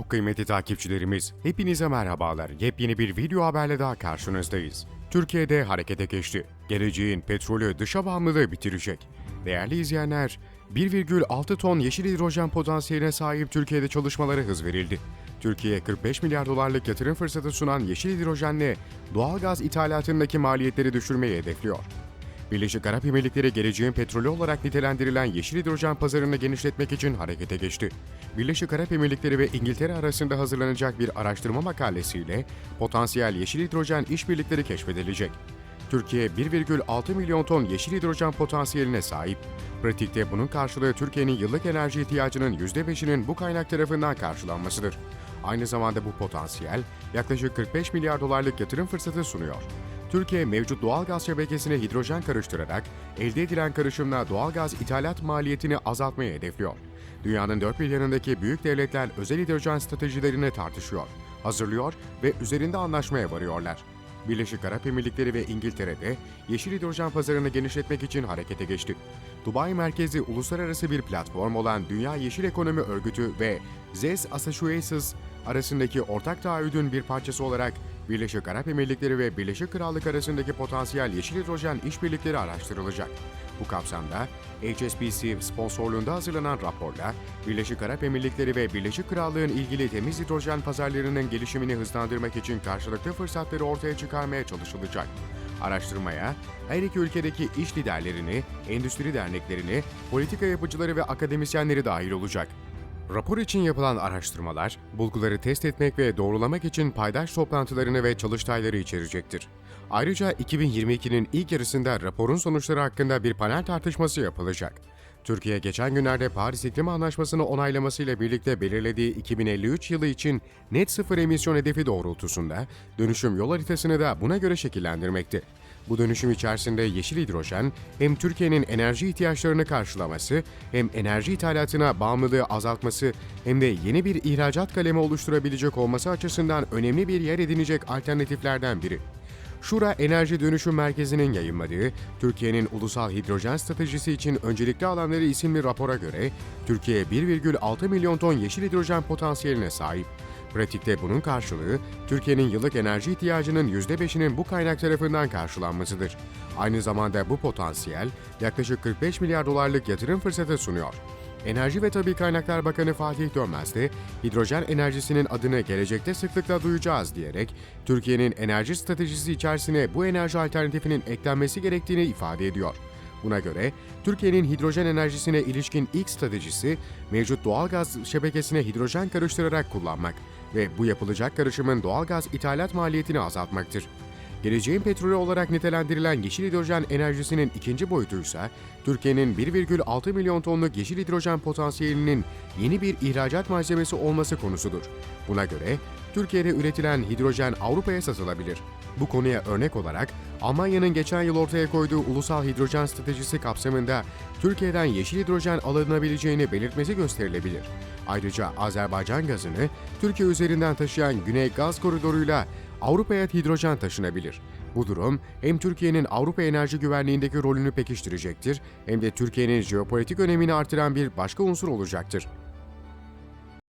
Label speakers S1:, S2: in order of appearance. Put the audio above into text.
S1: Çok kıymetli takipçilerimiz, hepinize merhabalar. Yepyeni bir video haberle daha karşınızdayız. Türkiye'de harekete geçti. Geleceğin petrolü dışa bağımlılığı bitirecek. Değerli izleyenler, 1,6 ton yeşil hidrojen potansiyeline sahip Türkiye'de çalışmalara hız verildi. Türkiye 45 milyar dolarlık yatırım fırsatı sunan yeşil hidrojenle doğalgaz ithalatındaki maliyetleri düşürmeyi hedefliyor. Birleşik Arap Emirlikleri geleceğin petrolü olarak nitelendirilen yeşil hidrojen pazarını genişletmek için harekete geçti. Birleşik Arap Emirlikleri ve İngiltere arasında hazırlanacak bir araştırma makalesiyle potansiyel yeşil hidrojen işbirlikleri keşfedilecek. Türkiye 1,6 milyon ton yeşil hidrojen potansiyeline sahip. Pratikte bunun karşılığı Türkiye'nin yıllık enerji ihtiyacının %5'inin bu kaynak tarafından karşılanmasıdır. Aynı zamanda bu potansiyel yaklaşık 45 milyar dolarlık yatırım fırsatı sunuyor. Türkiye mevcut doğal gaz şebekesine hidrojen karıştırarak elde edilen karışımla doğal gaz ithalat maliyetini azaltmayı hedefliyor. Dünyanın dört bir yanındaki büyük devletler özel hidrojen stratejilerini tartışıyor, hazırlıyor ve üzerinde anlaşmaya varıyorlar. Birleşik Arap Emirlikleri ve İngiltere'de yeşil hidrojen pazarını genişletmek için harekete geçti. Dubai merkezli uluslararası bir platform olan Dünya Yeşil Ekonomi Örgütü ve ZES Associates arasındaki ortak taahhüdün bir parçası olarak Birleşik Arap Emirlikleri ve Birleşik Krallık arasındaki potansiyel yeşil hidrojen işbirlikleri araştırılacak. Bu kapsamda HSBC sponsorluğunda hazırlanan raporla Birleşik Arap Emirlikleri ve Birleşik Krallık'ın ilgili temiz hidrojen pazarlarının gelişimini hızlandırmak için karşılıklı fırsatları ortaya çıkarmaya çalışılacak. Araştırmaya her iki ülkedeki iş liderlerini, endüstri derneklerini, politika yapıcıları ve akademisyenleri dahil olacak. Rapor için yapılan araştırmalar, bulguları test etmek ve doğrulamak için paydaş toplantılarını ve çalıştayları içerecektir. Ayrıca 2022'nin ilk yarısında raporun sonuçları hakkında bir panel tartışması yapılacak. Türkiye geçen günlerde Paris İklim Anlaşması'nı onaylamasıyla birlikte belirlediği 2053 yılı için net sıfır emisyon hedefi doğrultusunda dönüşüm yol haritasını da buna göre şekillendirmekte. Bu dönüşüm içerisinde yeşil hidrojen hem Türkiye'nin enerji ihtiyaçlarını karşılaması, hem enerji ithalatına bağımlılığı azaltması, hem de yeni bir ihracat kalemi oluşturabilecek olması açısından önemli bir yer edinecek alternatiflerden biri. Şura Enerji Dönüşüm Merkezi'nin yayınladığı Türkiye'nin Ulusal Hidrojen Stratejisi için Öncelikli Alanları isimli rapora göre Türkiye 1,6 milyon ton yeşil hidrojen potansiyeline sahip. Pratikte bunun karşılığı Türkiye'nin yıllık enerji ihtiyacının %5'inin bu kaynak tarafından karşılanmasıdır. Aynı zamanda bu potansiyel yaklaşık 45 milyar dolarlık yatırım fırsatı sunuyor. Enerji ve Tabi Kaynaklar Bakanı Fatih Dönmez de hidrojen enerjisinin adını gelecekte sıklıkla duyacağız diyerek Türkiye'nin enerji stratejisi içerisine bu enerji alternatifinin eklenmesi gerektiğini ifade ediyor. Buna göre Türkiye'nin hidrojen enerjisine ilişkin ilk stratejisi mevcut doğalgaz şebekesine hidrojen karıştırarak kullanmak ve bu yapılacak karışımın doğalgaz ithalat maliyetini azaltmaktır. Geleceğin petrolü olarak nitelendirilen yeşil hidrojen enerjisinin ikinci boyutuysa, Türkiye'nin 1,6 milyon tonluk yeşil hidrojen potansiyelinin yeni bir ihracat malzemesi olması konusudur. Buna göre Türkiye'de üretilen hidrojen Avrupa'ya satılabilir. Bu konuya örnek olarak Almanya'nın geçen yıl ortaya koyduğu ulusal hidrojen stratejisi kapsamında Türkiye'den yeşil hidrojen alınabileceğini belirtmesi gösterilebilir. Ayrıca Azerbaycan gazını Türkiye üzerinden taşıyan Güney Gaz Koridoru'yla Avrupa'ya hidrojen taşınabilir. Bu durum hem Türkiye'nin Avrupa enerji güvenliğindeki rolünü pekiştirecektir hem de Türkiye'nin jeopolitik önemini artıran bir başka unsur olacaktır.